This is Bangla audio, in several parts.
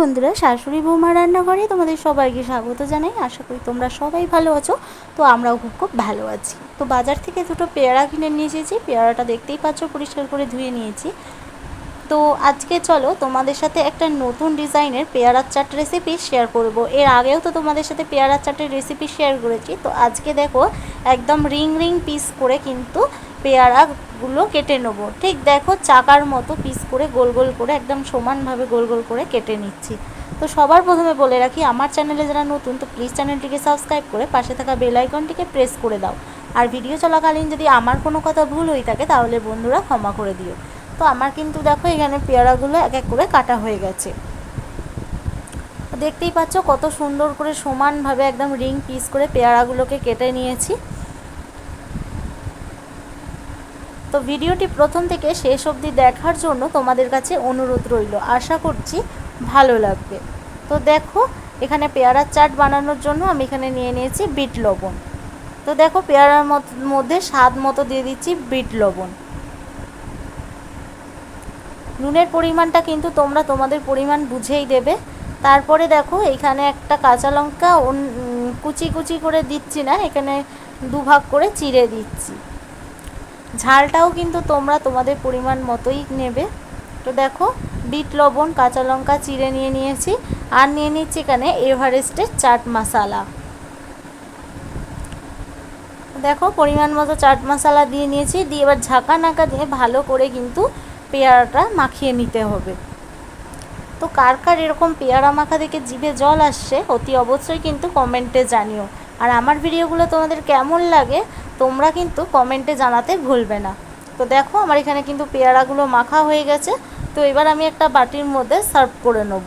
বন্ধুরা, শাশুড়ি বৌমা রান্নাঘরে তোমাদের সবাইকে স্বাগত জানাই। আশা করি তোমরা সবাই ভালো আছো। তো আমরাও খুব খুব ভালো আছি। তো বাজার থেকে দুটো পেয়ারা কিনে নিয়ে এসেছি। পেয়ারাটা দেখতেই পাচ্ছ, পরিষ্কার করে ধুয়ে নিয়েছি। তো আজকে চলো তোমাদের সাথে একটা নতুন ডিজাইনের পেয়ারার চাট রেসিপি শেয়ার করব। এর আগেও তো তোমাদের সাথে পেয়ারার চাটের রেসিপি শেয়ার করেছি। তো আজকে দেখো একদম রিং রিং পিস করে কিন্তু পেয়ারাগুলো কেটে নেব। ঠিক দেখো চাকার মতো পিস করে গোল গোল করে একদম সমানভাবে গোল গোল করে কেটে নিচ্ছি। তো সবার প্রথমে বলে রাখি, আমার চ্যানেলে যারা নতুন তো প্লিজ চ্যানেলটিকে সাবস্ক্রাইব করে পাশে থাকা বেল আইকনটিকে প্রেস করে দাও। আর ভিডিও চলাকালীন যদি আমার কোনো কথা ভুল হয়ে থাকে তাহলে বন্ধুরা ক্ষমা করে দিও। তো আমার কিন্তু দেখো এখানে পেয়ারাগুলো এক এক করে কাটা হয়ে গেছে। দেখতেই পাচ্ছ কত সুন্দর করে সমানভাবে একদম রিং পিস করে পেয়ারাগুলোকে কেটে নিয়েছি। তো ভিডিওটি প্রথম থেকে শেষ অবধি দেখার জন্য তোমাদের কাছে অনুরোধ রইল। আশা করছি ভালো লাগবে। তো দেখো, এখানে পেয়ারার চাট বানানোর জন্য আমি এখানে নিয়ে নিয়েছি বিট লবণ। তো দেখো পেয়ারার মধ্যে স্বাদ মতো দিয়ে দিচ্ছি বিট লবণ। নুনের পরিমাণটা কিন্তু তোমরা তোমাদের পরিমাণ বুঝেই দেবে। তারপরে দেখো, এখানে একটা কাঁচা লঙ্কা কুচি কুচি করে দিচ্ছি না, এখানে দুভাগ করে চিড়ে দিচ্ছি। ঝালটাও কিন্তু তোমরা তোমাদের পরিমাণ মতোই নেবে। তো দেখো, বিট, লবণ, কাঁচা লঙ্কা, চিড়ে নিয়ে নিয়েছি, আর নিয়ে নিচ্ছি এখানে এভারেস্টের চাট মশালা। দেখো, পরিমাণ মতো চাট মশলা দিয়ে নিয়েছি, দিয়ে এবার ঝাঁকা নাকা দিয়ে ভালো করে কিন্তু পেয়ারাটা মাখিয়ে নিতে হবে। তো কার কার এরকম পেয়ারা মাখা দেখে জিভে জল আসছে, অতি অবশ্যই কিন্তু কমেন্টে জানিও। আর আমার ভিডিওগুলো তোমাদের কেমন লাগে, তোমরা কিন্তু কমেন্টে জানাতে ভুলবে না। তো দেখো, আমার এখানে কিন্তু পেয়ারাগুলো মাখা হয়ে গেছে। তো এবার আমি একটা বাটির মধ্যে সার্ভ করে নেব।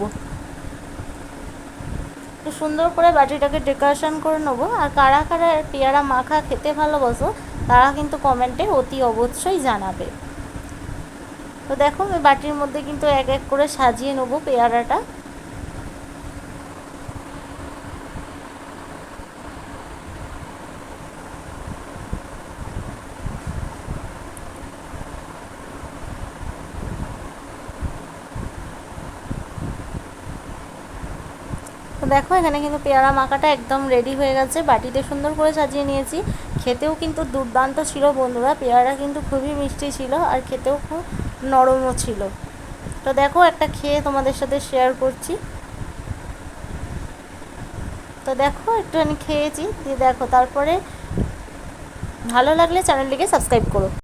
একটু সুন্দর করে বাটিটাকে ডেকোরেশন করে নেব। আর কারা কারা পেয়ারা মাখা খেতে ভালোবাসো, তারা কিন্তু কমেন্টে অতি অবশ্যই জানাবে। তো দেখো আমি বাটির মধ্যে কিন্তু এক এক করে সাজিয়ে নেব পেয়ারাটা। তো দেখো, এখানে কিন্তু পেয়ারা মাখাটা একদম রেডি হয়ে গেছে। বাটিতে সুন্দর করে সাজিয়ে নিয়েছি। খেতেও কিন্তু দুর্দান্ত ছিল বন্ধুরা পেয়ারা কিন্তু খুবই মিষ্টি ছিল আর খেতেও খুব নরমও ছিল। তো দেখো, একটা খেয়ে তোমাদের সাথে শেয়ার করছি। তো দেখো, একটুখানি খেয়েছি, দিয়ে দেখো, তারপরে ভালো লাগলে চ্যানেলটিকে সাবস্ক্রাইব করো।